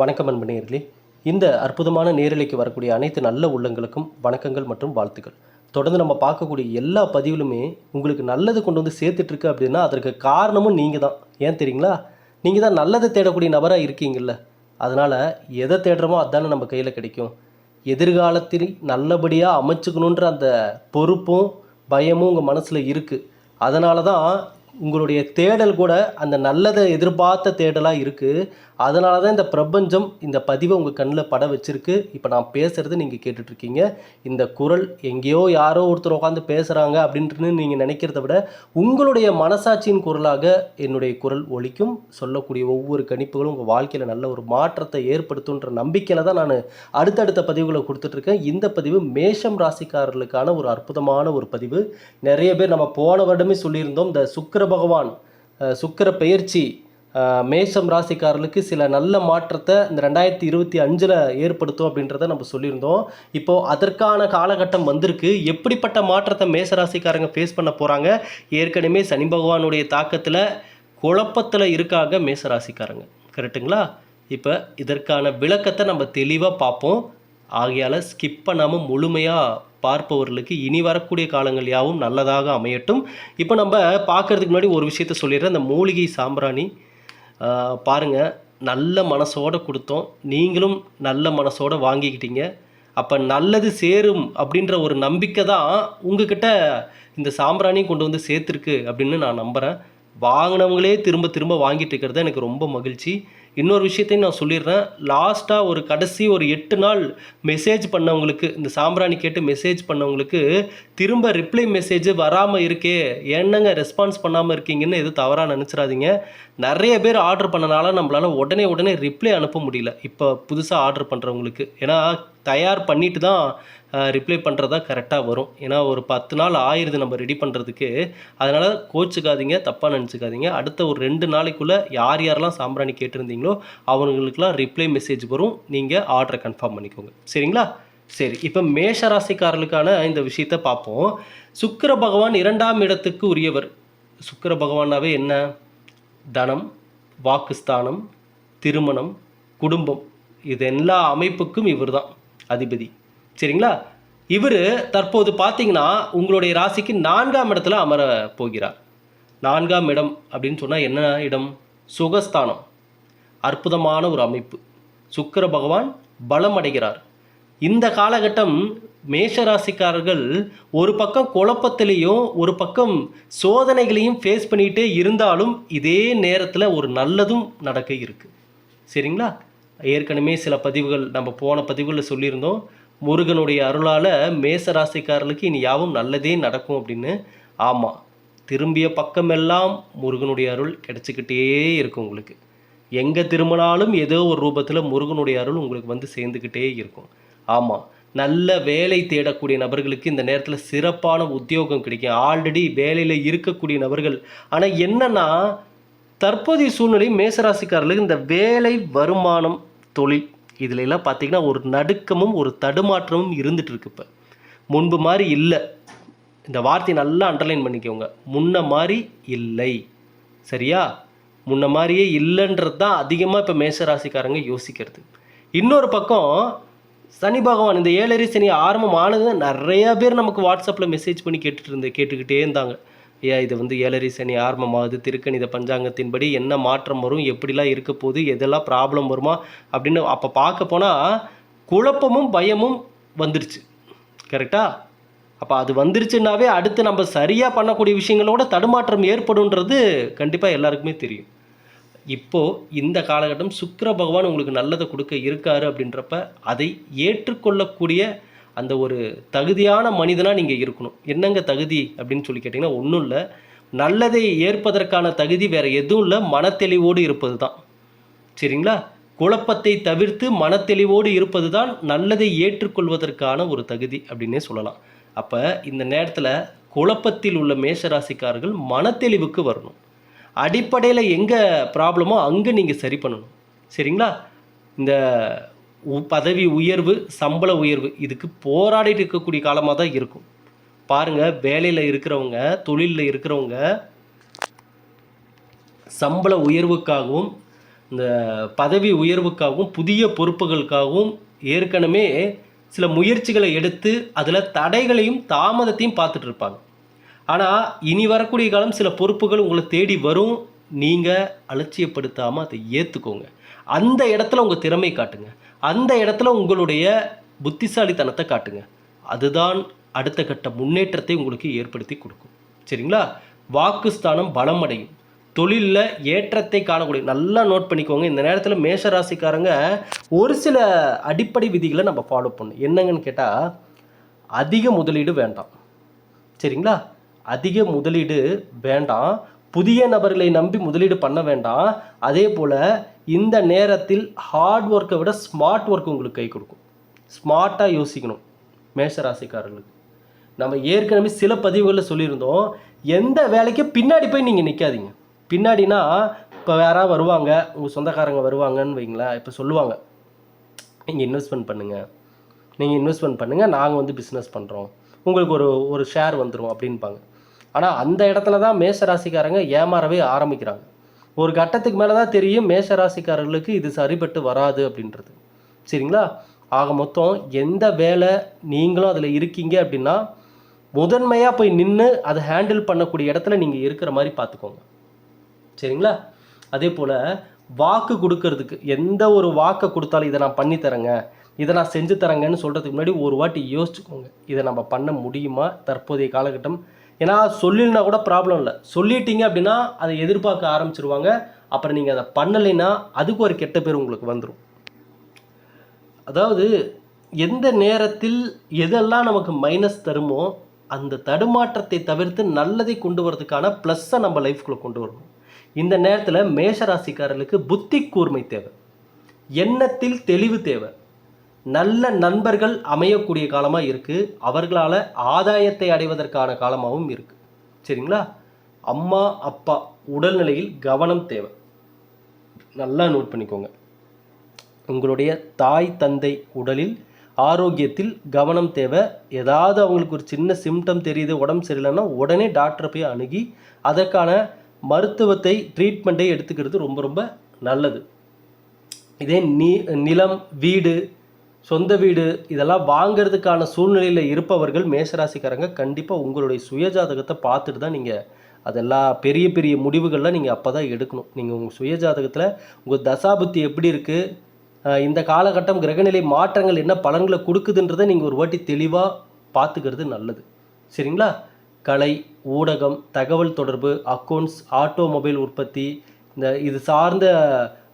வணக்கம் அன்பனேர்களே இந்த அற்புதமான நேரலைக்கு வரக்கூடிய அனைத்து நல்ல உள்ளங்களுக்கும் வணக்கங்கள் மற்றும் வாழ்த்துக்கள். தொடர்ந்து நம்ம பார்க்கக்கூடிய எல்லா பதிவிலுமே உங்களுக்கு நல்லது கொண்டு வந்து சேர்த்துட்ருக்கு அப்படின்னா அதற்கு காரணமும் நீங்கள் தான் ஏன் தெரியுங்களா? நீங்கள் தான் நல்லதை தேடக்கூடிய நபராக இருக்கீங்கல்ல. அதனால் எதை தேடுறோமோ அதுதானே நம்ம கையில் கிடைக்கும். எதிர்காலத்தில் நல்லபடியாக அமைச்சுக்கணுன்ற அந்த பொறுப்பும் பயமும் உங்கள் மனசில் இருக்குது அதனால தான் உங்களுடைய தேடல் கூட அந்த நல்லதை எதிர்பார்த்த தேடலாக இருக்குது அதனால தான் இந்த பிரபஞ்சம் இந்த பதிவை உங்கள் கண்ணில் பட வச்சுருக்கு. இப்போ நான் பேசுகிறது நீங்கள் கேட்டுட்ருக்கீங்க. இந்த குரல் எங்கேயோ யாரோ ஒருத்தர் உட்காந்து பேசுகிறாங்க அப்படின்ட்டு நீங்கள் நினைக்கிறத விட உங்களுடைய மனசாட்சியின் குரலாக என்னுடைய குரல் ஒலிக்கும். சொல்லக்கூடிய ஒவ்வொரு கணிப்புகளும் உங்கள் வாழ்க்கையில் நல்ல ஒரு மாற்றத்தை ஏற்படுத்துன்ற நம்பிக்கையில் தான் நான் அடுத்தடுத்த பதிவுகளை கொடுத்துட்ருக்கேன். இந்த பதிவு மேஷம் ராசிக்காரர்களுக்கான ஒரு அற்புதமான ஒரு பதிவு. நிறைய பேர் நம்ம போன வருடமே சொல்லியிருந்தோம். இந்த சுக்கர பகவான் சுக்கர சுக்கிர பெயர்ச்சி மேஷம் ராசிக்காரர்களுக்கு சில நல்ல மாற்றத்தை இந்த ரெண்டாயிரத்தி இருபத்தி அஞ்சில் ஏற்படுத்தும் அப்படின்றத நம்ம சொல்லியிருந்தோம். இப்போது அதற்கான காலகட்டம் வந்திருக்கு. எப்படிப்பட்ட மாற்றத்தை மேஷ ராசிக்காரங்க ஃபேஸ் பண்ண போகிறாங்க ஏற்கனவே சனி பகவானுடைய தாக்கத்தில் குழப்பத்தில் இருக்காங்க மேஷ ராசிக்காரங்க. கரெக்ட்டுங்களா? இப்போ இதற்கான விளக்கத்தை நம்ம தெளிவாக பார்ப்போம். ஆகையால் ஸ்கிப் பண்ணாமல் முழுமையாக பார்ப்பவர்களுக்கு இனி வரக்கூடிய காலங்கள் யாவும் நல்லதாக அமையட்டும். இப்போ நம்ம பார்க்கறதுக்கு முன்னாடி ஒரு விஷயத்த சொல்லிடுறேன். அந்த மூலிகை சாம்பிராணி பாருங்கள் நல்ல மனசோடு கொடுத்தோம். நீங்களும் நல்ல மனசோட வாங்கிக்கிட்டீங்க. அப்போ நல்லது சேரும் அப்படின்ற ஒரு நம்பிக்கை தான் உங்ககிட்ட இந்த சாம்பிராணியும் கொண்டு வந்து சேர்த்துருக்கு அப்படின்னு நான் நம்புகிறேன் வாங்கினவங்களே திரும்ப திரும்ப வாங்கிட்டு இருக்கிறது எனக்கு ரொம்ப மகிழ்ச்சி. இன்னொரு விஷயத்தையும் நான் சொல்லிடுறேன். லாஸ்ட்டாக ஒரு கடைசி ஒரு எட்டு நாள் மெசேஜ் பண்ணவங்களுக்கு இந்த சாம்பிராணி கேட்டு மெசேஜ் பண்ணவங்களுக்கு திரும்ப ரிப்ளை மெசேஜ் வராமல் இருக்கே என்னங்க ரெஸ்பான்ஸ் பண்ணாமல் இருக்கீங்கன்னு எதுவும் தவறாக நினச்சிடாதீங்க. நிறைய பேர் ஆர்டர் பண்ணனால நம்மளால் உடனே உடனே ரிப்ளை அனுப்ப முடியல. இப்போ புதுசாக ஆர்டர் பண்ணுறவங்களுக்கு ஏன்னா தயார் பண்ணிட்டு தான் ரிப்ளை பண்ணுறதா கரெக்டாக வரும். ஏன்னா ஒரு பத்து நாள் ஆயிடுது நம்ம ரெடி பண்ணுறதுக்கு அதனால் கோச்சுக்காதீங்க தப்பாக நினச்சிக்காதீங்க. அடுத்த ஒரு ரெண்டு நாளைக்குள்ளே யார் யாரெல்லாம் சாம்பிராணி கேட்டிருந்தீங்களோ அவங்களுக்குலாம் ரிப்ளை மெசேஜ் வரும். நீங்கள் ஆர்டரை கன்ஃபார்ம் பண்ணிக்கோங்க. சரிங்களா? சரி இப்போ மேஷ ராசிக்காரர்களுக்கான இந்த விஷயத்த பார்ப்போம். சுக்கர பகவான் இரண்டாம் இடத்துக்கு உரியவர். சுக்கர பகவானாவே என்ன? தனம் வாக்குஸ்தானம் திருமணம் குடும்பம். இது எல்லா அமைப்புக்கும் இவர் தான் அதிபதி. சரிங்களா? இவர் தற்போது பார்த்தீங்கன்னா உங்களுடைய ராசிக்கு நான்காம் இடத்துல அமர போகிறார். நான்காம் இடம் அப்படின்னு சொன்னால் என்ன இடம்? சுகஸ்தானம். அற்புதமான ஒரு அமைப்பு. சுக்கர பகவான் பலம் அடைகிறார். இந்த காலகட்டம் மேஷ ராசிக்காரர்கள் ஒரு பக்கம் குழப்பத்திலையும் ஒரு பக்கம் சோதனைகளையும் ஃபேஸ் பண்ணிகிட்டே இருந்தாலும் இதே நேரத்தில் ஒரு நல்லதும் நடக்க இருக்குது சரிங்களா? ஏற்கனவே சில பதிவுகள் நம்ம போன பதிவுகளில் சொல்லியிருந்தோம். முருகனுடைய அருளால் மேச ராசிக்காரர்களுக்கு இனி யாவும் நல்லதே நடக்கும் அப்படின்னு. ஆமாம் திரும்பிய பக்கமெல்லாம் முருகனுடைய அருள் கிடச்சிக்கிட்டே இருக்கும் உங்களுக்கு. எங்கே திரும்பினாலும் ஏதோ ஒரு ரூபத்தில் முருகனுடைய அருள் உங்களுக்கு வந்து சேர்ந்துக்கிட்டே இருக்கும். ஆமாம் நல்ல வேலை தேடக்கூடிய நபர்களுக்கு இந்த நேரத்தில் சிறப்பான உத்தியோகம் கிடைக்கும். ஆல்ரெடி வேலையில் இருக்கக்கூடிய நபர்கள். ஆனால் என்னென்னா தற்போதைய சூழ்நிலை மேசராசிக்காரர்களுக்கு இந்த வேலை வருமானம் தொழில். இதில் எல்லாம் பார்த்தீங்கன்னா ஒரு நடுக்கமும் ஒரு தடுமாற்றமும் இருந்துட்டு இருக்கு இப்போ. முன்பு மாதிரி இல்லை. இந்த வார்த்தையை நல்லா அண்டர்லைன் பண்ணிக்கோங்க. முன்ன மாதிரி இல்லை. சரியா? முன்ன மாதிரியே இல்லைன்றது தான் அதிகமாக இப்போ மேஷராசிக்காரங்க யோசிக்கிறது. இன்னொரு பக்கம் சனி பகவான் இந்த ஏழரை சனி ஆரம்பம் ஆனது நிறைய பேர் நமக்கு வாட்ஸ்அப்பில் மெசேஜ் பண்ணி கேட்டுட்டு இருந்து கேட்டுக்கிட்டே இருந்தாங்க. ஐயா இது வந்து ஏழரை சனி ஆரம்பமாகுது திருக்கணித பஞ்சாங்கத்தின்படி என்ன மாற்றம் வரும்? எப்படிலாம் இருக்க போகுது? எதெல்லாம் ப்ராப்ளம் வருமா? அப்படின்னு அப்போ பார்க்க போனால் குழப்பமும் பயமும் வந்துருச்சு. கரெக்டாக அப்போ அது வந்துருச்சுன்னாவே அடுத்து நம்ம சரியாக பண்ணக்கூடிய விஷயங்களோட தடுமாற்றம் ஏற்படும்ன்றது கண்டிப்பாக எல்லாருக்குமே தெரியும். இப்போது இந்த காலகட்டம் சுக்கர பகவான் உங்களுக்கு நல்லதை கொடுக்க இருக்காரு அப்படின்றப்ப அதை ஏற்றுக்கொள்ளக்கூடிய அந்த ஒரு தகுதியான மனிதனாக நீங்கள் இருக்கணும். என்னங்க தகுதி அப்படின்னு சொல்லி கேட்டிங்கன்னா ஒன்றும் இல்லை. நல்லதை ஏற்பதற்கான தகுதி வேறு எதுவும் இல்லை. மனத்தெளிவோடு இருப்பது தான் சரிங்களா? குழப்பத்தை தவிர்த்து மனத்தெளிவோடு இருப்பது தான் நல்லதை ஏற்றுக்கொள்வதற்கான ஒரு தகுதி அப்படின்னே சொல்லலாம். அப்போ இந்த நேரத்தில் குழப்பத்தில் உள்ள மேஷராசிக்காரர்கள் மனத்தெளிவுக்கு வரணும். அடிப்படையில் எங்கே ப்ராப்ளமோ அங்கே நீங்கள் சரி பண்ணணும். சரிங்களா? இந்த பதவி உயர்வு சம்பள உயர்வு இதுக்கு போராடிட்டு இருக்கக்கூடிய காலமாக தான் இருக்கும். பாருங்கள் வேலையில் இருக்கிறவங்க தொழிலில் இருக்கிறவங்க சம்பள உயர்வுக்காகவும் இந்த பதவி உயர்வுக்காகவும் புதிய பொறுப்புகளுக்காகவும் ஏற்கனவே சில முயற்சிகளை எடுத்து அதில் தடைகளையும் தாமதத்தையும் பார்த்துட்டு இருப்பாங்க. ஆனால் இனி வரக்கூடிய காலம் சில பொறுப்புகள் உங்களை தேடி வரும். நீங்கள் அலட்சியப்படுத்தாமல் அதை ஏற்றுக்கோங்க அந்த இடத்துல உங்கள் திறமை காட்டுங்க. அந்த இடத்துல உங்களுடைய புத்திசாலித்தனத்தை காட்டுங்க. அதுதான் அடுத்த கட்ட முன்னேற்றத்தை உங்களுக்கு ஏற்படுத்தி கொடுக்கும். சரிங்களா? வாக்குஸ்தானம் பலம் அடையும். தொழிலில் ஏற்றத்தை காணக்கூடிய நல்லா நோட் பண்ணிக்கோங்க. இந்த நேரத்தில் மேஷராசிக்காரங்க ஒரு சில அடிப்படை விதிகளை நம்ம ஃபாலோ பண்ணணும். என்னங்கன்னு கேட்டால் அதிக முதலீடு வேண்டாம். சரிங்களா? அதிக முதலீடு வேண்டாம். புதிய நபர்களை நம்பி முதலீடு பண்ண வேண்டாம். அதே போல் இந்த நேரத்தில் ஹார்ட் ஒர்க்கை விட ஸ்மார்ட் ஒர்க் உங்களுக்கு கை கொடுக்கும். ஸ்மார்ட்டாக யோசிக்கணும் மேஷராசிக்காரர்களுக்கு. நம்ம ஏற்கனவே சில பதிவுகளில் சொல்லியிருந்தோம். எந்த வேலைக்கு பின்னாடி போய் நீங்கள் நிற்காதீங்க பின்னாடினா இப்போ யாராவது வருவாங்க உங்கள் சொந்தக்காரங்க வருவாங்கன்னு வைங்களேன் இப்போ சொல்லுவாங்க. நீங்கள் இன்வெஸ்ட்மெண்ட் பண்ணுங்கள் நீங்கள் இன்வெஸ்ட்மெண்ட் பண்ணுங்கள் நாங்கள் வந்து பிஸ்னஸ் பண்ணுறோம் உங்களுக்கு ஒரு ஒரு ஷேர் வந்துடும் அப்படின்பாங்க. ஆனால் அந்த இடத்துல தான் மேஷ ராசிக்காரங்க ஏமாறவே ஆரம்பிக்கிறாங்க. ஒரு கட்டத்துக்கு மேலே தான் தெரியும் மேஷ ராசிக்காரர்களுக்கு இது சரிப்பட்டு வராது அப்படின்றது. சரிங்களா? ஆக மொத்தம் எந்த வேலை நீங்களும் அதில் இருக்கீங்க அப்படின்னா முதன்மையாக போய் நின்று அதை ஹேண்டில் பண்ணக்கூடிய இடத்துல நீங்கள் இருக்கிற மாதிரி பார்த்துக்கோங்க. சரிங்களா? அதே போல் வாக்கு கொடுக்கறதுக்கு எந்த ஒரு வாக்கை கொடுத்தாலும் இதை நான் பண்ணி தரேங்க இதை நான் செஞ்சு தரேங்கன்னு சொல்கிறதுக்கு முன்னாடி ஒரு வாட்டி யோசிச்சுக்கோங்க. இதை நம்ம பண்ண முடியுமா? தற்போதைய காலகட்டம் ஏன்னா சொல்லினா கூட ப்ராப்ளம் இல்லை. சொல்லிட்டீங்க அப்படின்னா அதை எதிர்பார்க்க ஆரம்பிச்சிருவாங்க. அப்புறம் நீங்கள் அதை பண்ணலைன்னா அதுக்கு ஒரு கெட்ட பேர் உங்களுக்கு வந்துடும் அதாவது எந்த நேரத்தில் எதெல்லாம் நமக்கு மைனஸ் தருமோ அந்த தடுமாற்றத்தை தவிர்த்து நல்லதை கொண்டு வரதுக்கான ப்ளஸ்ஸை நம்ம லைஃப்குள்ளே கொண்டு வரணும். இந்த நேரத்தில் மேஷராசிக்காரர்களுக்கு புத்தி கூர்மை தேவை. எண்ணத்தில் தெளிவு தேவை. நல்ல நண்பர்கள் அமையக்கூடிய காலமாக இருக்குது அவர்களால் ஆதாயத்தை அடைவதற்கான காலமாகவும் இருக்குது சரிங்களா? அம்மா அப்பா உடல்நிலையில் கவனம் தேவை. நல்லா நோட் பண்ணிக்கோங்க. உங்களுடைய தாய் தந்தை உடலில் ஆரோக்கியத்தில் கவனம் தேவை. ஏதாவது அவங்களுக்கு ஒரு சின்ன சிம்டம் தெரியுது உடம்பு சரியில்லைன்னா உடனே டாக்டரை போய் அணுகி அதற்கான மருத்துவத்தை ட்ரீட்மெண்ட்டை எடுத்துக்கிறது ரொம்ப ரொம்ப நல்லது. இதே நீ நிலம் வீடு சொந்த வீடு இதெல்லாம் வாங்கிறதுக்கான சூழ்நிலையில் இருப்பவர்கள் மேசராசிக்காரங்க கண்டிப்பாக உங்களுடைய சுயஜாதகத்தை பார்த்துட்டு தான் நீங்கள் அதெல்லாம் பெரிய பெரிய முடிவுகள்லாம் நீங்கள் அப்போ தான் எடுக்கணும். நீங்கள் உங்கள் சுயஜாதகத்தில் உங்கள் தசாபுத்தி எப்படி இருக்குது இந்த காலகட்டம் கிரகநிலை மாற்றங்கள் என்ன பலன்களை கொடுக்குதுன்றதை நீங்கள் ஒரு வாட்டி தெளிவாக பார்த்துக்கிறது நல்லது. சரிங்களா? கலை ஊடகம் தகவல் தொடர்பு அக்கௌண்ட்ஸ் ஆட்டோமொபைல் உற்பத்தி இந்த இது சார்ந்த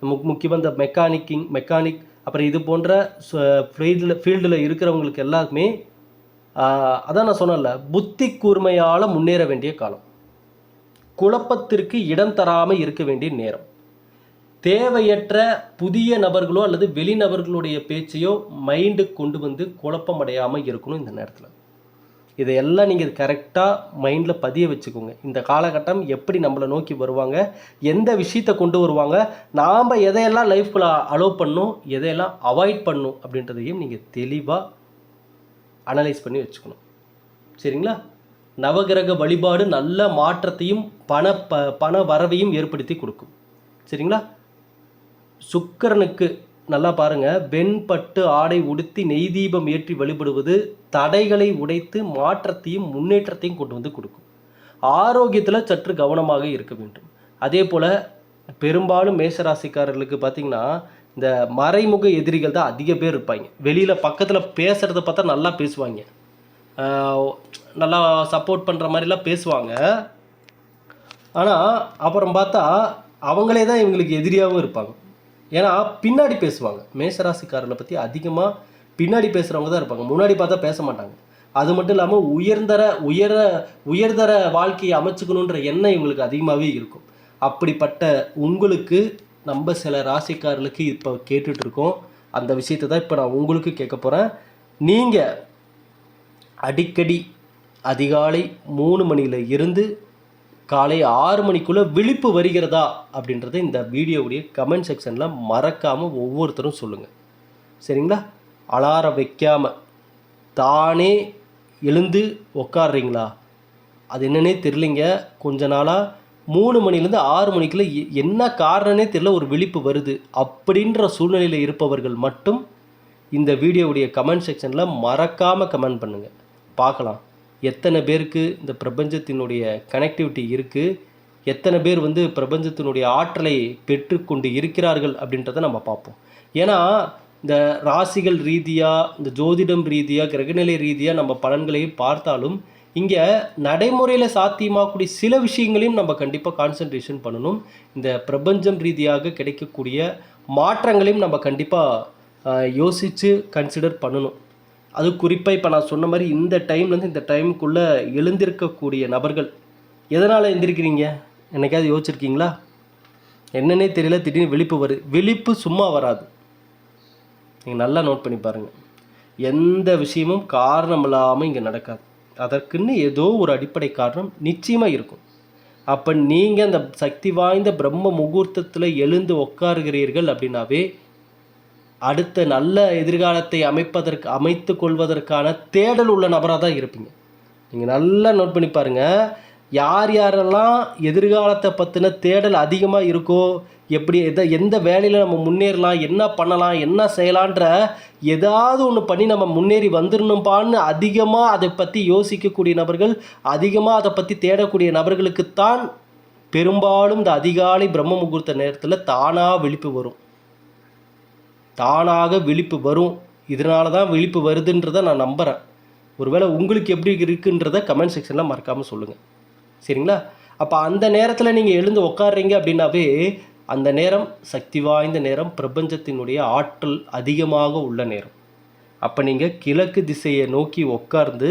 முக் முக்கியமாக இந்த மெக்கானிக்கிங் மெக்கானிக் அப்புறம் இது போன்ற ஃபீல்டில் ஃபீல்டில் இருக்கிறவங்களுக்கு எல்லாருக்குமே அதான் நான் சொன்னேன்ல புத்தி கூர்மையால் முன்னேற வேண்டிய காலம். குழப்பத்திற்கு இடம் தராமல் இருக்க வேண்டிய நேரம். தேவையற்ற புதிய நபர்களோ அல்லது வெளிநபர்களுடைய பேச்சையோ மைண்டுக்கு கொண்டு வந்து குழப்பமடையாமல் இருக்கணும் இந்த நேரத்தில். இதையெல்லாம் நீங்கள் கரெக்டாக மைண்டில் பதிய வச்சுக்கோங்க. இந்த காலகட்டம் எப்படி நம்மளை நோக்கி வருவாங்க எந்த விஷயத்தை கொண்டு வருவாங்க நாம் எதையெல்லாம் லைஃப்பில் அலோவ் பண்ணும் எதையெல்லாம் அவாய்ட் பண்ணும் அப்படின்றதையும் நீங்கள் தெளிவாக அனலைஸ் பண்ணி வச்சுக்கணும். சரிங்களா? நவகிரக வழிபாடு நல்ல மாற்றத்தையும் பண ப பண வரவையும் ஏற்படுத்தி கொடுக்கும். சரிங்களா? சுக்கிரனுக்கு நல்லா பாருங்க வெண்பட்டு ஆடை உடுத்தி நெய் தீபம் ஏற்றி வழிபடுவது தடைகளை உடைத்து மாற்றத்தையும் முன்னேற்றத்தையும் கொண்டு வந்து கொடுக்கும். ஆரோக்கியத்தில் சற்று கவனமாக இருக்க வேண்டும். அதே போல் பெரும்பாலும் மேஷராசிக்காரர்களுக்கு பார்த்தீங்கன்னா இந்த மறைமுக எதிரிகள் தான் அதிக பேர் இருப்பாங்க. வெளியில் பக்கத்தில் பேசுகிறத பார்த்தா நல்லா பேசுவாங்க. நல்லா சப்போர்ட் பண்ணுற மாதிரிலாம் பேசுவாங்க. ஆனால் அப்புறம் பார்த்தா அவங்களே தான் இவங்களுக்கு எதிரியாகவும் இருப்பாங்க. ஏன்னா பின்னாடி பேசுவாங்க. மேஷராசிக்காரர்களை பற்றி அதிகமாக பின்னாடி பேசுகிறவங்க தான் இருப்பாங்க. முன்னாடி பார்த்தா பேச மாட்டாங்க. அது மட்டும் இல்லாமல் உயர்ந்தர உயர உயர்தர வாழ்க்கையை அமைச்சுக்கணுன்ற எண்ணம் இவங்களுக்கு அதிகமாகவே இருக்கும். அப்படிப்பட்ட உங்களுக்கு நம்ம சில ராசிக்காரர்களுக்கு இப்போ கேட்டுட்ருக்கோம் அந்த விஷயத்தை தான் இப்போ நான் உங்களுக்கு கேட்க போகிறேன் நீங்கள் அடிக்கடி அதிகாலை மூணு மணியில் இருந்து காலை ஆறு மணிக்குள்ளே விழிப்பு வருகிறதா அப்படின்றத இந்த வீடியோவுடைய கமெண்ட் செக்ஷனில் மறக்காமல் ஒவ்வொருத்தரும் சொல்லுங்கள் சரிங்களா? அலாரம் வைக்காமல் தானே எழுந்து உக்காடுறீங்களா அது என்னன்னே தெரிலிங்க கொஞ்ச நாளாக மூணு மணிலேருந்து ஆறு மணிக்குள்ளே என்ன காரணனே தெரியல ஒரு விழிப்பு வருது. அப்படின்ற சூழ்நிலையில் இருப்பவர்கள் மட்டும் இந்த வீடியோவுடைய கமெண்ட் செக்ஷனில் மறக்காமல் கமெண்ட் பண்ணுங்கள் பார்க்கலாம். எத்தனை பேருக்கு இந்த பிரபஞ்சத்தினுடைய கனெக்டிவிட்டி இருக்குது எத்தனை பேர் வந்து பிரபஞ்சத்தினுடைய ஆற்றலை பெற்றுக்கொண்டு இருக்கிறார்கள் அப்படின்றத நம்ம பார்ப்போம். ஏன்னா இந்த ராசிகள் ரீதியாக இந்த ஜோதிடம் ரீதியாக கிரகநிலை ரீதியாக நம்ம பலன்களையும் பார்த்தாலும் இங்கே நடைமுறையில் சாத்தியமாகக்கூடிய சில விஷயங்களையும் நம்ம கண்டிப்பாக கான்சன்ட்ரேஷன் பண்ணணும். இந்த பிரபஞ்சம் ரீதியாக கிடைக்கக்கூடிய மாற்றங்களையும் நம்ம கண்டிப்பாக யோசித்து கன்சிடர் பண்ணணும். அது குறிப்பாக இப்போ நான் சொன்ன மாதிரி இந்த டைம்லேருந்து இந்த டைமுக்குள்ளே எழுந்திருக்கக்கூடிய நபர்கள் எதனால் எழுந்திருக்கிறீங்க? என்னைக்காவது யோசிச்சிருக்கீங்களா? என்னன்னே தெரியல திடீர்னு விழிப்பு வருது விழிப்பு சும்மா வராது. நீங்கள் நல்லா நோட் பண்ணி பாருங்கள் எந்த விஷயமும் காரணம் இல்லாமல் இங்கே நடக்காது. அதற்குன்னு ஏதோ ஒரு அடிப்படை காரணம் நிச்சயமாக இருக்கும். அப்போ நீங்கள் அந்த சக்தி வாய்ந்த பிரம்ம முகூர்த்தத்தில் எழுந்து உட்காருகிறீர்கள் அப்படின்னாவே அடுத்த நல்ல எதிர்காலத்தை அமைப்பதற்கு அமைத்து கொள்வதற்கான தேடல் உள்ள நபராக தான் இருப்பீங்க. நீங்கள் நல்லா நோட் பண்ணி பாருங்கள் யார் யாரெல்லாம் எதிர்காலத்தை பற்றின தேடல் அதிகமாக இருக்கோ எப்படி எதை எந்த வேலையில் நம்ம முன்னேறலாம் என்ன பண்ணலாம் என்ன செய்யலான்ற ஏதாவது ஒன்று பண்ணி நம்ம முன்னேறி வந்துடணும்பான்னு அதிகமாக அதை பற்றி யோசிக்கக்கூடிய நபர்கள் அதிகமாக அதை பற்றி தேடக்கூடிய நபர்களுக்குத்தான் பெரும்பாலும் இந்த அதிகாலை பிரம்ம முகூர்த்த நேரத்தில் தானாக விழிப்பு வரும். தானாக விழிப்பு வரும். இதனால தான் விழிப்பு வருதுன்றதை நான் நம்புகிறேன் ஒருவேளை உங்களுக்கு எப்படி இருக்குன்றத கமெண்ட் செக்ஷனில் மறக்காமல் சொல்லுங்கள் சரிங்களா? அப்போ அந்த நேரத்தில் நீங்கள் எழுந்து உட்காடுறீங்க அப்படின்னாவே அந்த நேரம் சக்தி வாய்ந்த நேரம் பிரபஞ்சத்தினுடைய ஆற்றல் அதிகமாக உள்ள நேரம். அப்போ நீங்கள் கிழக்கு திசையை நோக்கி உட்கார்ந்து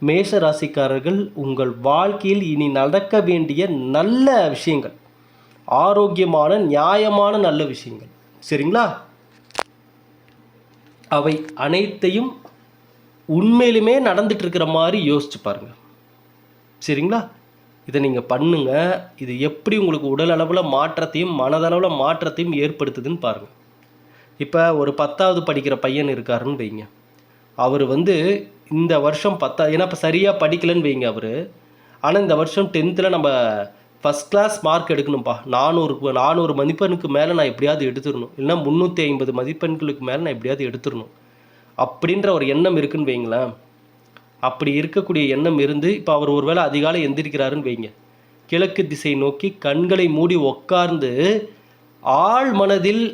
மேஷ ராசிக்காரர்கள் உங்கள் வாழ்க்கையில் இனி நடக்க வேண்டிய நல்ல விஷயங்கள். ஆரோக்கியமான நியாயமான நல்ல விஷயங்கள். சரிங்களா? அவை அனைத்தையும் உண்மையிலுமே நடந்துட்டு இருக்கிற மாதிரி யோசிச்சு பாருங்க. சரிங்களா? இதை நீங்கள் பண்ணுங்க. இது எப்படி உங்களுக்கு உடல் அளவில் மாற்றத்தையும் மனதளவில் மாற்றத்தையும் ஏற்படுத்துதுன்னு பாருங்கள் இப்போ ஒரு பத்தாவது படிக்கிற பையன் இருக்காருன்னு வைங்க. அவர் வந்து இந்த வருஷம் பத்தா ஏன்னா இப்போ சரியாக படிக்கலைன்னு வைங்க அவர். ஆனால் இந்த வருஷம் டென்த்தில் நம்ம ஃபஸ்ட் கிளாஸ் மார்க் எடுக்கணும்ப்பா நானூறு நானூறு மதிப்பெண்ணுக்கு மேலே நான் எப்படியாவது எடுத்துடணும். இல்லைன்னா முந்நூற்றி ஐம்பது மதிப்பெண்களுக்கு மேலே நான் எப்படியாவது எடுத்துடணும். அப்படின்ற ஒரு எண்ணம் இருக்குன்னு வைங்களேன். அப்படி இருக்கக்கூடிய எண்ணம் இருந்து இப்போ அவர் ஒருவேளை அதிகாலை எந்திரிக்கிறாருன்னு வைங்க. கிழக்கு திசை நோக்கி கண்களை மூடி உட்கார்ந்து ஆள் மனதில்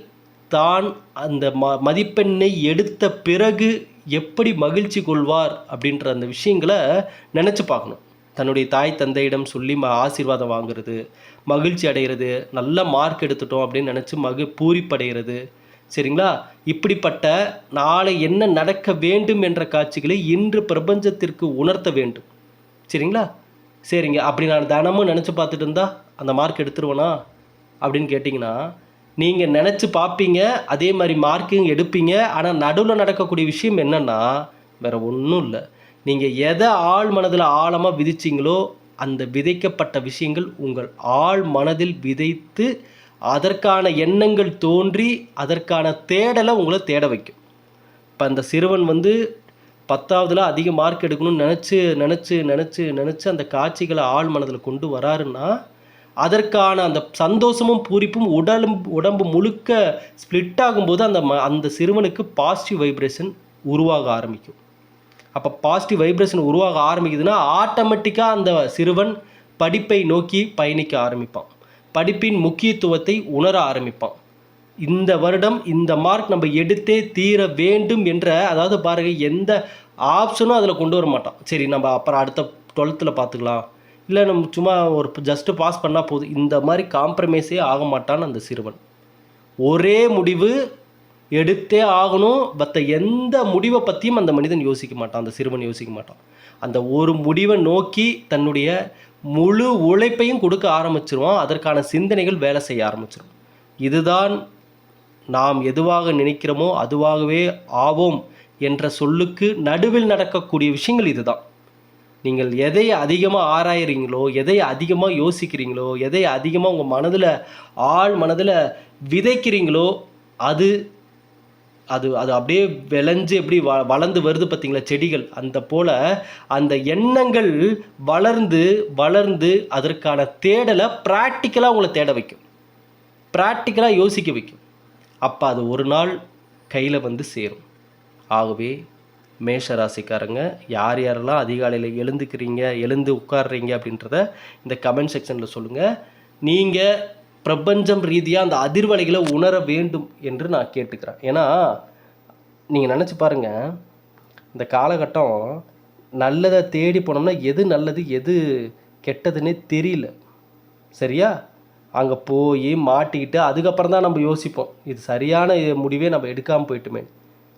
தான் அந்த ம மதிப்பெண்ணை எடுத்த பிறகு எப்படி மகிழ்ச்சி கொள்வார் அப்படின்ற அந்த விஷயங்களை நினச்சி பார்க்கணும். தன்னுடைய தாய் தந்தையிடம் சொல்லி ம ஆசீர்வாதம் வாங்குறது மகிழ்ச்சி அடைகிறது நல்ல மார்க் எடுத்துட்டோம் அப்படின்னு நினச்சி மகி பூரிப்படைகிறது சரிங்களா? இப்படிப்பட்ட நாளை என்ன நடக்க வேண்டும் என்ற காட்சிகளை இன்று பிரபஞ்சத்திற்கு உணர்த்த வேண்டும். சரிங்களா? சரிங்க. அப்படி நான் தினமும் நினச்சி பார்த்துட்டு இருந்தா அந்த மார்க் எடுத்துருவேனா? அப்படின்னு கேட்டிங்கன்னா நீங்கள் நினச்சி பார்ப்பீங்க அதே மாதிரி மார்க்கிங் எடுப்பீங்க. ஆனால் நடுவில் நடக்கக்கூடிய விஷயம் என்னென்னா வேறு ஒன்றும் இல்லை. நீங்கள் எதை ஆள் மனதில் ஆழமாக விதிச்சிங்களோ அந்த விதைக்கப்பட்ட விஷயங்கள் உங்கள் ஆழ் மனதில் விதைத்து அதற்கான எண்ணங்கள் தோன்றி அதற்கான தேடலை உங்களை தேட வைக்கும். இப்போ அந்த சிறுவன் வந்து பத்தாவதுல அதிக மார்க் எடுக்கணும்னு நினச்சி நினச்சி நினச்சி நினச்சி அந்த காட்சிகளை ஆழ் மனதில் கொண்டு வராருன்னா அதற்கான அந்த சந்தோஷமும் பூரிப்பும் உடலும் உடம்பு முழுக்க ஸ்ப்ளிட் ஆகும்போது அந்த ம அந்த சிறுவனுக்கு பாசிட்டிவ் வைப்ரேஷன் உருவாக ஆரம்பிக்கும். அப்போ பாசிட்டிவ் வைப்ரேஷன் உருவாக ஆரம்பிக்குதுன்னா ஆட்டோமேட்டிக்காக அந்த சிறுவன் படிப்பை நோக்கி பயணிக்க ஆரம்பிப்பான். படிப்பின் முக்கியத்துவத்தை உணர ஆரம்பிப்பான். இந்த வருடம் இந்த மார்க் நம்ம எடுத்தே தீர வேண்டும் என்ற அதாவது பாருங்க எந்த ஆப்ஷனும் அதில் கொண்டு வர மாட்டான். சரி நம்ம அப்புறம் அடுத்த டுவெல்த்தில் பார்த்துக்கலாம் இல்லை நம்ம சும்மா ஒரு ஜஸ்ட்டு பாஸ் பண்ணால் போதும். இந்த மாதிரி காம்ப்ரமைஸே ஆக மாட்டான் அந்த சிறுவன். ஒரே முடிவு எடுத்தே ஆகணும். மற்ற எந்த முடிவை பற்றியும் அந்த மனிதன் யோசிக்க மாட்டான். அந்த சிறுவன் யோசிக்க மாட்டான். அந்த ஒரு முடிவை நோக்கி தன்னுடைய முழு உழைப்பையும் கொடுக்க ஆரம்பிச்சிருவோம். அதற்கான சிந்தனைகள் வேலை செய்ய ஆரம்பிச்சிடும் இதுதான் நாம் எதுவாக நினைக்கிறோமோ அதுவாகவே ஆவோம் என்ற சொல்லுக்கு நடுவில் நடக்கக்கூடிய விஷயங்கள் இதுதான். நீங்கள் எதை அதிகமாக ஆராயிறீங்களோ எதை அதிகமாக யோசிக்கிறீங்களோ எதை அதிகமாக உங்கள் மனதில் ஆழ் மனதில் விதைக்கிறீங்களோ அது அது அது அப்படியே விளைஞ்சு எப்படி வ வளர்ந்து வருது பார்த்தீங்களா செடிகள்? அந்த போல் அந்த எண்ணங்கள் வளர்ந்து வளர்ந்து அதற்கான தேடலை ப்ராக்டிக்கலாக உங்களை தேட வைக்கும். ப்ராக்டிக்கலாக யோசிக்க வைக்கும். அப்போ அது ஒரு நாள் கையில் வந்து சேரும். ஆகவே மேஷ ராசிக்காரங்க யார் யாரெல்லாம் அதிகாலையில் எழுந்துக்கிறீங்க எழுந்து உட்கார்றீங்க அப்படின்றத இந்த கமெண்ட் செக்ஷனில் சொல்லுங்கள் நீங்கள் பிரபஞ்சம் ரீதியாக அந்த அதிர்வலைகளை உணர வேண்டும் என்று நான் கேட்டுக்கிறேன். ஏன்னா நீங்கள் நினச்சி பாருங்கள் இந்த காலகட்டம் நல்லதை தேடி போனோம்னா எது நல்லது எது கெட்டதுன்னே தெரியல. சரியா? அங்கே போய் மாட்டிக்கிட்டு அதுக்கப்புறம் தான் நம்ம யோசிப்போம் இது சரியான முடிவே நம்ம எடுக்காமல் போயிட்டுமே.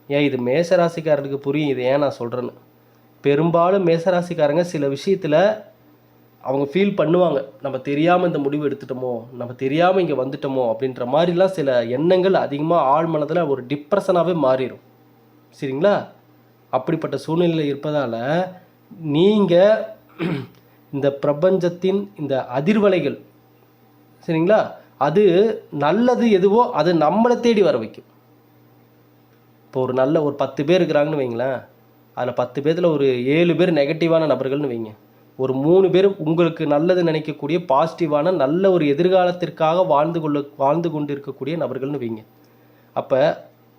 ஏன் இது மேசராசிக்காரனுக்கு புரியும் இது ஏன் நான் சொல்கிறேன்னு பெரும்பாலும் மேசராசிக்காரங்க சில விஷயத்தில் அவங்க ஃபீல் பண்ணுவாங்க. நம்ம தெரியாமல் இந்த முடிவு எடுத்துட்டோமோ நம்ம தெரியாமல் இங்கே வந்துட்டோமோ அப்படின்ற மாதிரிலாம் சில எண்ணங்கள் அதிகமாக ஆழ் மனதில் ஒரு டிப்ரெஷனாகவே மாறிடும் சரிங்களா? அப்படிப்பட்ட சூழ்நிலையில் இருப்பதால் நீங்கள் இந்த பிரபஞ்சத்தின் இந்த அதிர்வலைகள் சரிங்களா? அது நல்லது எதுவோ அது நம்மளை தேடி வர வைக்கும். இப்போ ஒரு நல்ல ஒரு பத்து பேர் இருக்கிறாங்கன்னு வைங்களேன். அதில் பத்து பேர்த்தில் ஒரு ஏழு பேர் நெகட்டிவான நபர்கள்னு வைங்க. ஒரு மூணு பேர் உங்களுக்கு நல்லது நினைக்கக்கூடிய பாசிட்டிவான நல்ல ஒரு எதிர்காலத்திற்காக வாழ்ந்து கொள்ள வாழ்ந்து கொண்டு இருக்கக்கூடிய நபர்கள்னு வைங்க. அப்போ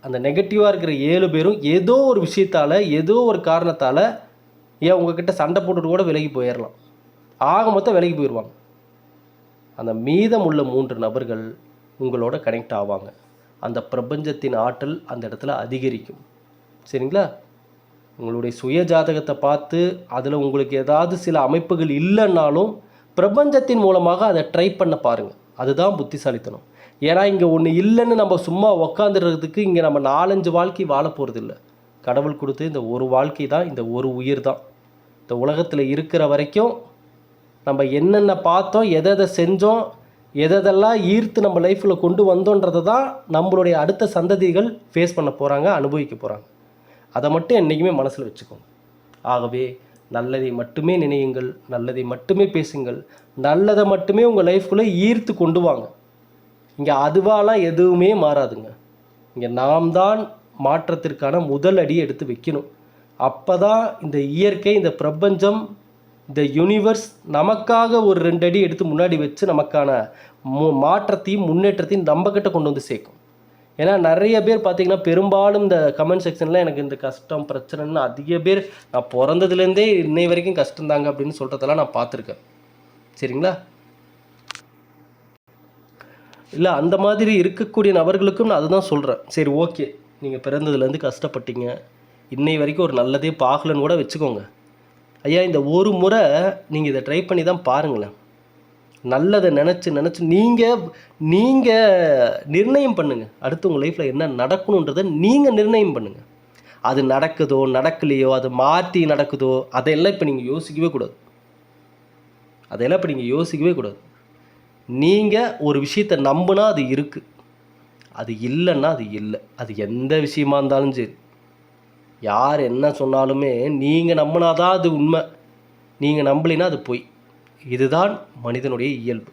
அந்த நெகட்டிவாக இருக்கிற ஏழு பேரும் ஏதோ ஒரு விஷயத்தால் ஏதோ ஒரு காரணத்தால் ஏன் உங்ககிட்ட சண்டை போட்டுட்டு கூட விலகி போயிடலாம் ஆக மொத்தம் விலகி போயிடுவாங்க அந்த மீதம் உள்ள மூன்று நபர்கள் உங்களோட கனெக்ட் ஆவாங்க. அந்த பிரபஞ்சத்தின் ஆற்றல் அந்த இடத்துல அதிகரிக்கும். சரிங்களா? உங்களுடைய சுய ஜாதகத்தை பார்த்து அதில் உங்களுக்கு ஏதாவது சில அமைப்புகள் இல்லைன்னாலும் பிரபஞ்சத்தின் மூலமாக அதை ட்ரை பண்ண பாருங்கள் அதுதான் புத்திசாலித்தனம். ஏன்னா இங்கே ஒன்று இல்லைன்னு நம்ம சும்மா உக்காந்துடுறதுக்கு இங்கே நம்ம நாலஞ்சு வாழ்க்கை வாழ போகிறது இல்லை கடவுள் கொடுத்து இந்த ஒரு வாழ்க்கை தான் இந்த ஒரு உயிர் தான். இந்த உலகத்தில் இருக்கிற வரைக்கும் நம்ம என்னென்ன பார்த்தோம் எதை எதை செஞ்சோம் எதெல்லாம் ஈர்த்து நம்ம லைஃப்பில் கொண்டு வந்தோன்றதை தான் நம்மளுடைய அடுத்த சந்ததிகள் ஃபேஸ் பண்ண போகிறாங்க அனுபவிக்க போகிறாங்க அதை மட்டும் என்றைக்குமே மனசில் வச்சுக்கோங்க. ஆகவே நல்லதை மட்டுமே நினையுங்கள் நல்லதை மட்டுமே பேசுங்கள் நல்லதை மட்டுமே உங்கள் லைஃப்குள்ளே ஈர்த்து கொண்டு வாங்க. இங்கே அதுவாலாம் எதுவுமே மாறாதுங்க. இங்கே நாம் தான் மாற்றத்திற்கான முதல் அடி எடுத்து வைக்கணும். அப்போ தான் இந்த இயற்கை இந்த பிரபஞ்சம் இந்த யூனிவர்ஸ் நமக்காக ஒரு ரெண்டு அடி எடுத்து முன்னாடி வச்சு நமக்கான மு மாற்றத்தையும் முன்னேற்றத்தையும் நம்மக்கிட்ட கொண்டு வந்து சேர்க்கும். ஏன்னா நிறைய பேர் பார்த்தீங்கன்னா பெரும்பாலும் இந்த கமெண்ட் செக்ஷனில் எனக்கு இந்த கஷ்டம் பிரச்சனைன்னு அதிக பேர் நான் பிறந்ததுலேருந்தே இன்னை வரைக்கும் கஷ்டம்தாங்க அப்படின்னு சொல்கிறதெல்லாம் நான் பார்த்துருக்கேன். சரிங்களா? இல்லை அந்த மாதிரி இருக்கக்கூடிய நபர்களுக்கும் நான் அதுதான் சொல்கிறேன் சரி ஓகே. நீங்கள் பிறந்ததுலேருந்து கஷ்டப்பட்டீங்க. இன்னை வரைக்கும் ஒரு நல்லதே பார்க்கலன்னு கூட வச்சுக்கோங்க. ஐயா இந்த ஒரு முறை நீங்கள் இதை ட்ரை பண்ணி தான் பாருங்களேன். நல்லதை நினச்சி நினச்சி நீங்கள் நீங்கள் நிர்ணயம் பண்ணுங்கள் அடுத்து உங்கள் லைஃப்பில் என்ன நடக்கணுன்றதை நீங்கள் நிர்ணயம் பண்ணுங்கள் அது நடக்குதோ நடக்கலையோ அது மாற்றி நடக்குதோ அதையெல்லாம் இப்போ நீங்கள் யோசிக்கவே கூடாது. அதையெல்லாம் இப்போ நீங்கள் யோசிக்கவே கூடாது. நீங்கள் ஒரு விஷயத்தை நம்பினா அது இருக்குது அது இல்லைன்னா அது இல்லை. அது எந்த விஷயமா இருந்தாலும் சரி. யார் என்ன சொன்னாலுமே நீங்கள் நம்பினாதான் அது உண்மை. நீங்கள் நம்பலினா அது பொய். இதுதான் மனிதனுடைய இயல்பு.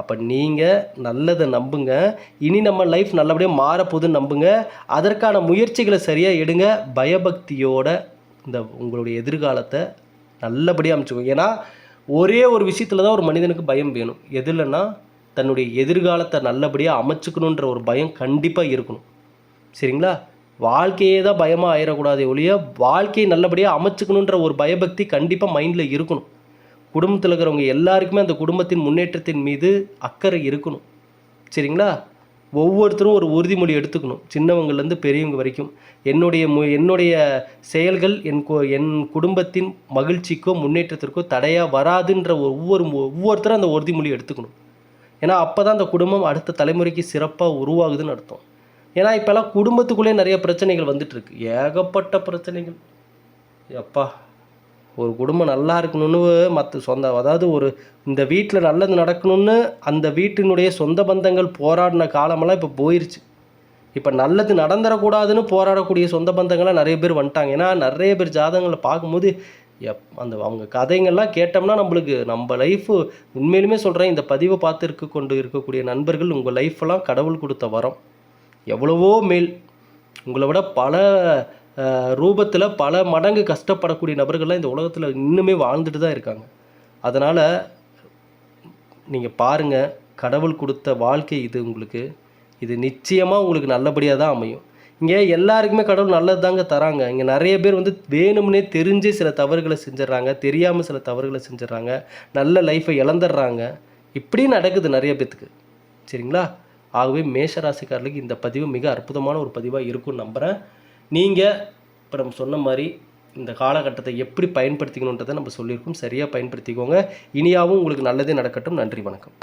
அப்போ நீங்கள் நல்லதை நம்புங்க. இனி நம்ம லைஃப் நல்லபடியாக மாறப்போகுதுன்னு நம்புங்க. அதற்கான முயற்சிகளை சரியாக எடுங்க. பயபக்தியோட இந்த உங்களுடைய எதிர்காலத்தை நல்லபடியாக அமைச்சுக்கோங்க. ஏன்னா ஒரே ஒரு விஷயத்தில் தான் ஒரு மனிதனுக்கு பயம் வேணும். எதுலன்னா தன்னுடைய எதிர்காலத்தை நல்லபடியாக அமைச்சுக்கணுன்ற ஒரு பயம் கண்டிப்பாக இருக்கணும். சரிங்களா? வாழ்க்கையே தான் பயமாக ஆயிடக்கூடாது ஒழிய வாழ்க்கையை நல்லபடியாக அமைச்சுக்கணுன்ற ஒரு பயபக்தி கண்டிப்பாக மைண்டில் இருக்கணும். குடும்பத்தில் இருக்கிறவங்க எல்லாருக்குமே அந்த குடும்பத்தின் முன்னேற்றத்தின் மீது அக்கறை இருக்கணும். சரிங்களா? ஒவ்வொருத்தரும் ஒரு உறுதிமொழி எடுத்துக்கணும். சின்னவங்கள்லேருந்து பெரியவங்க வரைக்கும். என்னுடைய மு என்னுடைய செயல்கள் என் என் குடும்பத்தின் மகிழ்ச்சிக்கோ முன்னேற்றத்திற்கோ தடையாக வராதுன்ற ஒவ்வொரு ஒவ்வொருத்தரும் அந்த உறுதிமொழி எடுத்துக்கணும். ஏன்னா அப்போ தான் அந்த குடும்பம் அடுத்த தலைமுறைக்கு சிறப்பாக உருவாகுதுன்னு அர்த்தம். ஏன்னா இப்போல்லாம் குடும்பத்துக்குள்ளே நிறைய பிரச்சனைகள் வந்துட்டுருக்கு ஏகப்பட்ட பிரச்சனைகள். எப்பா ஒரு குடும்பம் நல்லா இருக்கணும்னு மற்ற சொந்த அதாவது ஒரு இந்த வீட்டில் நல்லது நடக்கணும்னு அந்த வீட்டினுடைய சொந்த பந்தங்கள் போராடின காலமெல்லாம் இப்போ போயிருச்சு. இப்போ நல்லது நடந்துடக்கூடாதுன்னு போராடக்கூடிய சொந்த பந்தங்கள்லாம் நிறைய பேர் வந்துட்டாங்க. ஏன்னா நிறைய பேர் ஜாதகங்களை பார்க்கும்போது எப் அந்த அவங்க கதைங்கள்லாம் கேட்டோம்னா நம்மளுக்கு நம்ம லைஃப்பு உண்மையிலுமே சொல்கிறேன் இந்த பதிவை பார்த்து இருக்க கொண்டு இருக்கக்கூடிய நண்பர்கள் உங்கள் லைஃப்பெல்லாம் கடவுள் கொடுத்த வரம். எவ்வளவோ மேல் உங்களை விட பல ரூபத்தில் பல மடங்கு கஷ்டப்படக்கூடிய நபர்கள்லாம் இந்த உலகத்தில் இன்னுமே வாழ்ந்துட்டு தான் இருக்காங்க. அதனால் நீங்கள் பாருங்கள் கடவுள் கொடுத்த வாழ்க்கை இது உங்களுக்கு. இது நிச்சயமாக உங்களுக்கு நல்லபடியாக தான் அமையும். இங்கே எல்லாருக்குமே கடவுள் நல்லது தாங்க தராங்க. இங்கே நிறைய பேர் வந்து வேணும்னே தெரிஞ்சு சில தவறுகளை செஞ்சிடறாங்க தெரியாமல் சில தவறுகளை செஞ்சிடறாங்க நல்ல லைஃப்பை இழந்துடுறாங்க. இப்படி நடக்குது நிறைய பேத்துக்கு. சரிங்களா? ஆகவே மேஷராசிக்காரர்களுக்கு இந்த பதிவு மிக அற்புதமான ஒரு பதிவாக இருக்கும்னு நம்புகிறேன் நீங்கள் இப்போ நம்ம சொன்ன மாதிரி இந்த காலகட்டத்தை எப்படி பயன்படுத்திக்கணுன்றதை நம்ம சொல்லியிருக்கோம். சரியாக பயன்படுத்திக்கோங்க. இனியாவும் உங்களுக்கு நல்லதே நடக்கட்டும். நன்றி வணக்கம்.